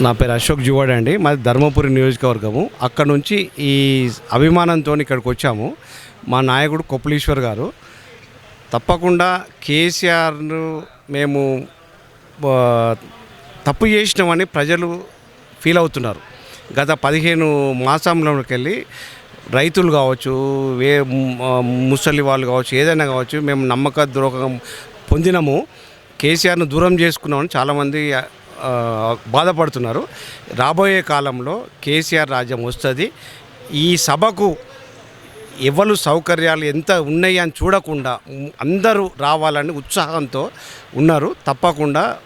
నా పేరు అశోక్ జువాడ్ అండి. మాది ధర్మపురి నియోజకవర్గము. అక్కడ నుంచి ఈ అభిమానంతో ఇక్కడికి వచ్చాము. మా నాయకుడు కొప్పలీశ్వర్ గారు. తప్పకుండా కేసీఆర్ను మేము తప్పు చేసినామని ప్రజలు ఫీల్ అవుతున్నారు. గత పదిహేను మాసంలోకి వెళ్ళి రైతులు కావచ్చు వే ముసలి వాళ్ళు కావచ్చు ఏదైనా కావచ్చు మేము నమ్మక ద్రోహం పొందినము. కేసీఆర్ను దూరం చేసుకున్నామని చాలామంది బాధపడుతున్నారు. రాబోయే కాలంలో కేసీఆర్ రాజ్యం వస్తుంది. ఈ సభకు ఎవరు సౌకర్యాలు ఎంత ఉన్నాయి అని చూడకుండా అందరూ రావాలని ఉత్సాహంతో ఉన్నారు. తప్పకుండా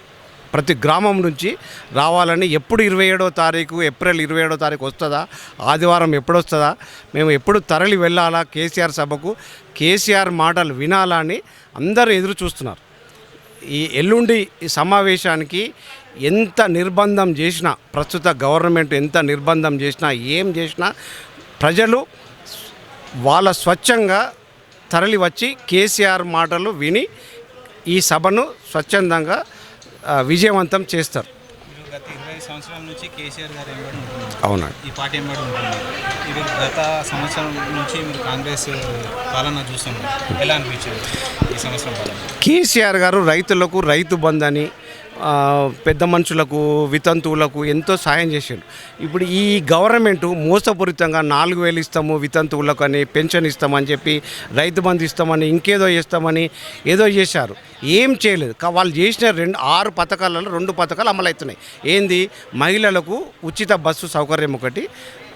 ప్రతి గ్రామం నుంచి రావాలని ఎప్పుడు ఇరవై ఏడో తారీఖు ఏప్రిల్ ఇరవై ఏడో తారీఖు వస్తుందా? ఆదివారం ఎప్పుడు వస్తుందా? మేము ఎప్పుడు తరలి వెళ్ళాలా కేసీఆర్ సభకు? కేసీఆర్ మాటలు వినాలా అని అందరూ ఎదురు చూస్తున్నారు. ఈ ఎల్లుండి ఈ సమావేశానికి ఎంత నిర్బంధం చేసినా ప్రస్తుత గవర్నమెంట్ ఎంత నిర్బంధం చేసినా ఏం చేసినా ప్రజలు వాళ్ళ స్వచ్ఛంగా తరలి వచ్చి కేసీఆర్ మాటలు విని ఈ సభను స్వచ్ఛందంగా విజయవంతం చేస్తారు. గత ఇరవై సంవత్సరాల నుంచి కేసీఆర్ గారు ఎంబడి అవునండి. ఈ పార్టీ ఎంబడి ఇది గత సంవత్సరం నుంచి మీరు కాంగ్రెస్ పాలన చూస్తున్నారు. ఎలా అనిపించింది ఈ సంవత్సరం పాలన? కేసీఆర్ గారు రైతులకు రైతు బంధు అని ఆ, పెద్ద మనుషులకు వితంతువులకు ఎంతో సాయం చేశారు ఇప్పుడు ఈ గవర్నమెంట్ మోసపూరితంగా నాలుగు వేలు ఇస్తాము వితంతువులకు అని పెన్షన్ ఇస్తామని చెప్పి రైతు బంధు ఇస్తామని ఇంకేదో ఇస్తామని ఏదో చేశారు. ఏం చేయలేదు. వాళ్ళు చేసిన రెండు ఆరు పథకాలలో రెండు పథకాలు అమలవుతున్నాయి. ఏంది? మహిళలకు ఉచిత బస్సు సౌకర్యం ఒకటి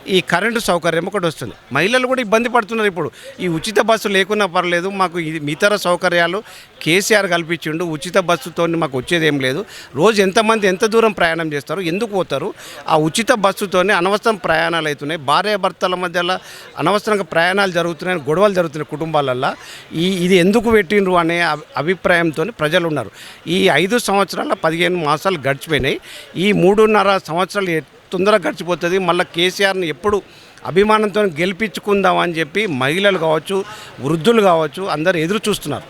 ఈ కరెంటు సౌకర్యం ఒకటి వస్తుంది. మహిళలు కూడా ఇబ్బంది పడుతున్నారు ఇప్పుడు. ఈ ఉచిత బస్సు లేకున్నా పర్లేదు మాకు ఇది ఇతర సౌకర్యాలు కేసీఆర్ కల్పించిండు ఉచిత బస్సుతో మాకు వచ్చేది ఏం లేదు. రోజు ఎంతమంది ఎంత దూరం ప్రయాణం చేస్తారు ఎందుకు పోతారు? ఆ ఉచిత బస్సుతోనే అనవసరం ప్రయాణాలు అవుతున్నాయి. భార్యాభర్తల మధ్యలో అనవసరంగా ప్రయాణాలు జరుగుతున్నాయి గొడవలు జరుగుతున్నాయి కుటుంబాలల్లో. ఈ ఇది ఎందుకు పెట్టిండ్రు అనే అభిప్రాయంతో ప్రజలు ఉన్నారు ఈ ఐదు సంవత్సరాల పదిహేను మాసాలు గడిచిపోయినాయి. ఈ మూడున్నర సంవత్సరాలు తొందరగా గడిచిపోతుంది. మళ్ళీ కేసీఆర్ని ఎప్పుడు అభిమానంతో గెలిపించుకుందాం అని చెప్పి మహిళలు కావచ్చు వృద్ధులు కావచ్చు అందరు ఎదురు చూస్తున్నారు.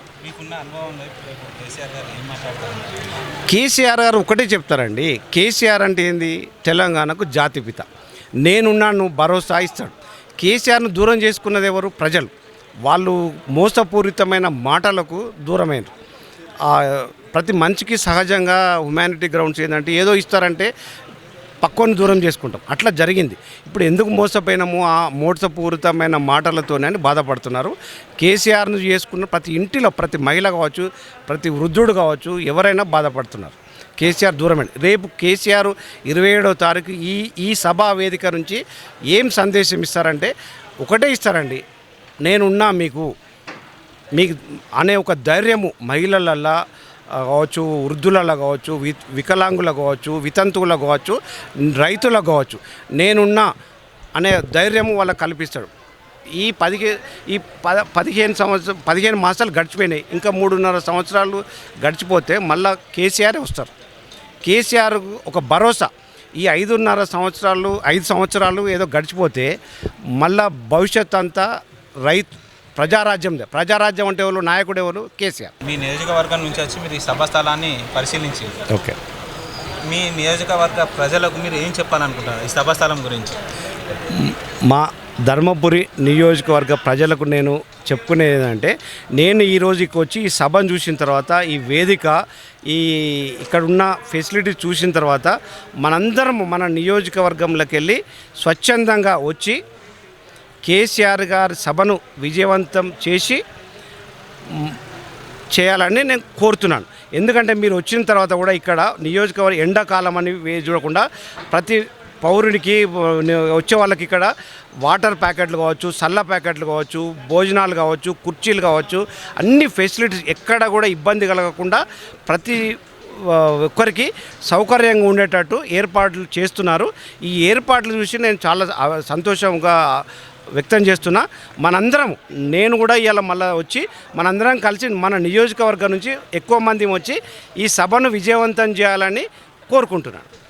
కేసీఆర్ గారు ఒకటే చెప్తారండి. కేసీఆర్ అంటే ఏంది? తెలంగాణకు జాతిపిత నేనున్నాను భరోసా ఇస్తాడు. కేసీఆర్ను దూరం చేసుకున్నది ఎవరు? ప్రజలు. వాళ్ళు మోసపూరితమైన మాటలకు దూరమైనరు. ప్రతి మనిషికి సహజంగా హ్యుమానిటీ గ్రౌండ్స్ ఏంటంటే ఏదో ఇస్తారంటే పక్కని దూరం చేసుకుంటాం. అట్లా జరిగింది. ఇప్పుడు ఎందుకు మోసపోయినాము? ఆ మోసపూరితమైన మాటలతోనే అని బాధపడుతున్నారు. కేసీఆర్ను చేసుకున్న ప్రతి ఇంటిలో ప్రతి మహిళ కావచ్చు ప్రతి వృద్ధుడు కావచ్చు ఎవరైనా బాధపడుతున్నారు. కేసీఆర్ దూరమైన రేపు కేసీఆర్ ఇరవై ఏడో తారీఖు ఈ ఈ సభా వేదిక నుంచి ఏం సందేశం ఇస్తారంటే ఒకటే ఇస్తారండి. నేనున్నా మీకు మీకు అనే ఒక ధైర్యము మహిళలల్లా కావచ్చు వృద్ధులలో కావచ్చు వి వికలాంగులకు కావచ్చు వితంతువులకు కావచ్చు రైతులకు కావచ్చు. నేనున్నా అనే ధైర్యం వాళ్ళకి కల్పిస్తాడు. ఈ పదిహే ఈ పద పదిహేను సంవత్సరం పదిహేను మాసాలు గడిచిపోయినాయి. ఇంకా మూడున్నర సంవత్సరాలు గడిచిపోతే మళ్ళా కేసీఆర్ వస్తారు. కేసీఆర్ ఒక భరోసా. ఈ ఐదున్నర సంవత్సరాలు ఐదు సంవత్సరాలు ఏదో గడిచిపోతే మళ్ళా భవిష్యత్ అంతా రైతు ప్రజారాజ్యందే ప్రజారాజ్యం అంటే ఎవరు? నాయకుడు ఎవరు? కేసీఆర్. మీ నియోజకవర్గం నుంచి వచ్చి మీరు ఈ సభా స్థలాన్ని పరిశీలించి ఓకే. మీ నియోజకవర్గ ప్రజలకు మీరు ఏం చెప్పాలనుకుంటారు ఈ సభా స్థలం గురించి? మా ధర్మపురి నియోజకవర్గ ప్రజలకు నేను చెప్పుకునేది ఏంటంటే నేను ఈరోజు ఇక్కడికి వచ్చి ఈ సభను చూసిన తర్వాత ఈ వేదిక ఈ ఇక్కడ ఉన్న ఫెసిలిటీ చూసిన తర్వాత మనందరం మన నియోజకవర్గంలోకి వెళ్ళి స్వచ్ఛందంగా వచ్చి కేసీఆర్ గారి సభను విజయవంతం చేసి చేయాలని నేను కోరుతున్నాను. ఎందుకంటే మీరు వచ్చిన తర్వాత కూడా ఇక్కడ నియోజకవర్గం ఎండాకాలం అని చూడకుండా ప్రతి పౌరునికి వచ్చే వాళ్ళకి ఇక్కడ వాటర్ ప్యాకెట్లు కావచ్చు సల్ల ప్యాకెట్లు కావచ్చు భోజనాలు కావచ్చు కుర్చీలు కావచ్చు అన్ని ఫెసిలిటీస్ ఎక్కడ కూడా ఇబ్బంది కలగకుండా ప్రతి ఒక్కరికి సౌకర్యంగా ఉండేటట్టు ఏర్పాట్లు చేస్తున్నారు. ఈ ఏర్పాట్లు చూసి నేను చాలా సంతోషంగా వ్యక్తం చేస్తున్నా మనందరం నేను కూడా ఇవాళ మళ్ళీ వచ్చి మనందరం కలిసి మన నియోజకవర్గం నుంచి ఎక్కువ మంది వచ్చి ఈ సభను విజయవంతం చేయాలని కోరుకుంటున్నాను.